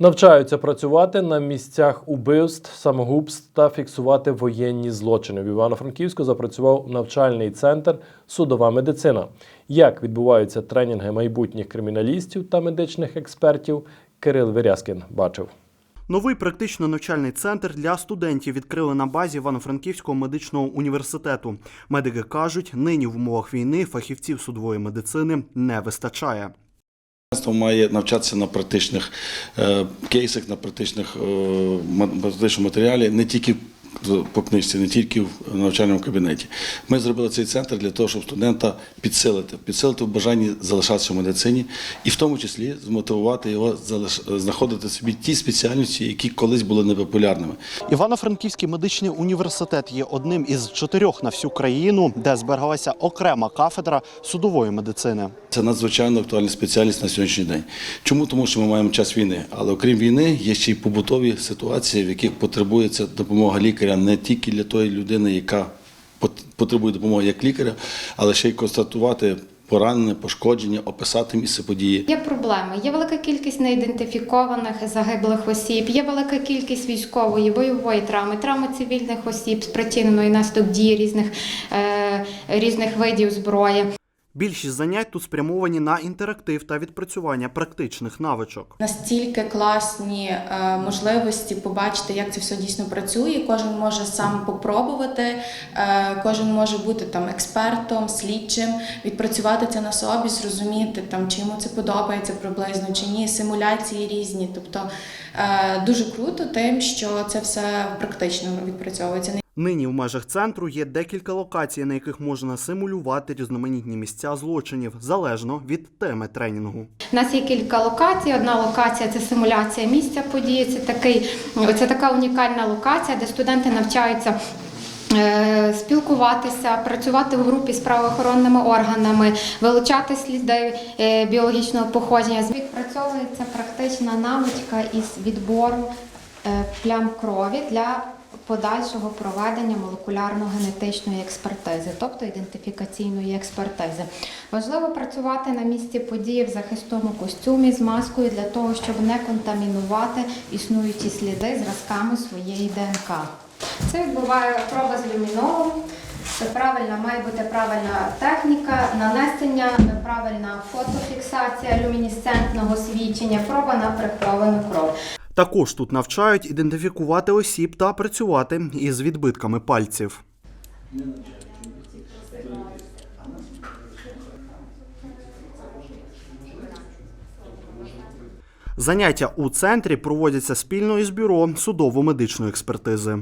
Навчаються працювати на місцях убивств, самогубств та фіксувати воєнні злочини. В Івано-Франківську запрацював навчальний центр Судова медицина. Як відбуваються тренінги майбутніх криміналістів та медичних експертів, Кирил Вирязкін бачив. Новий практично-навчальний центр для студентів відкрили на базі Івано-Франківського медичного університету. Медики кажуть, нині в умовах війни фахівців судової медицини не вистачає. Має навчатися на практичних е, кейсах, на практичних е, матеріалі, не тільки по книжці, не тільки в навчальному кабінеті. Ми зробили цей центр для того, щоб студента підсилити, підсилити в бажанні залишатися в медицині і в тому числі змотивувати його залиш- знаходити собі ті спеціальності, які колись були непопулярними. Івано-Франківський медичний університет є одним із чотирьох на всю країну, де збереглася окрема кафедра судової медицини. Це надзвичайно актуальна спеціальність на сьогоднішній день. Чому? Тому що ми маємо час війни. Але окрім війни, є ще й побутові ситуації, в яких потребується допомога лікаря не тільки для тої людини, яка пот- потребує допомоги як лікаря, але ще й констатувати поранення, пошкодження, описати місце події. Є проблеми. Є велика кількість неідентифікованих загиблих осіб, є велика кількість військової, бойової травми, травми цивільних осіб, спричиненої наслідок дії різних, е, різних видів зброї. Більшість занять тут спрямовані на інтерактив та відпрацювання практичних навичок. Настільки класні е, можливості побачити, як це все дійсно працює. Кожен може сам попробувати, е, кожен може бути там експертом, слідчим, відпрацювати це на собі, зрозуміти там, чи це подобається приблизно, чи ні. Симуляції різні. Тобто е, дуже круто тим, що це все практично відпрацьовується. Нині в межах центру є декілька локацій, на яких можна симулювати різноманітні місця злочинів залежно від теми тренінгу. У нас є кілька локацій. Одна локація це симуляція місця події. Це такий, це така унікальна локація, де студенти навчаються. е, Спілкуватися, працювати в групі з правоохоронними органами, вилучати сліди е, біологічного походження. Відпрацьовується практична навичка із відбору е, плям крові для подальшого проведення молекулярно-генетичної експертизи, тобто ідентифікаційної експертизи. Важливо працювати на місці події в захисному костюмі з маскою для того, щоб не контамінувати існуючі сліди зразками своєї ДНК. Це відбуває проба з люмінолом. Це правильна, має бути правильна техніка нанесення, правильна фотофіксація люмінесцентного свідчення, проба на приховану кров. Також тут навчають ідентифікувати осіб та працювати із відбитками пальців. Заняття у центрі проводяться спільно із бюро судово-медичної експертизи.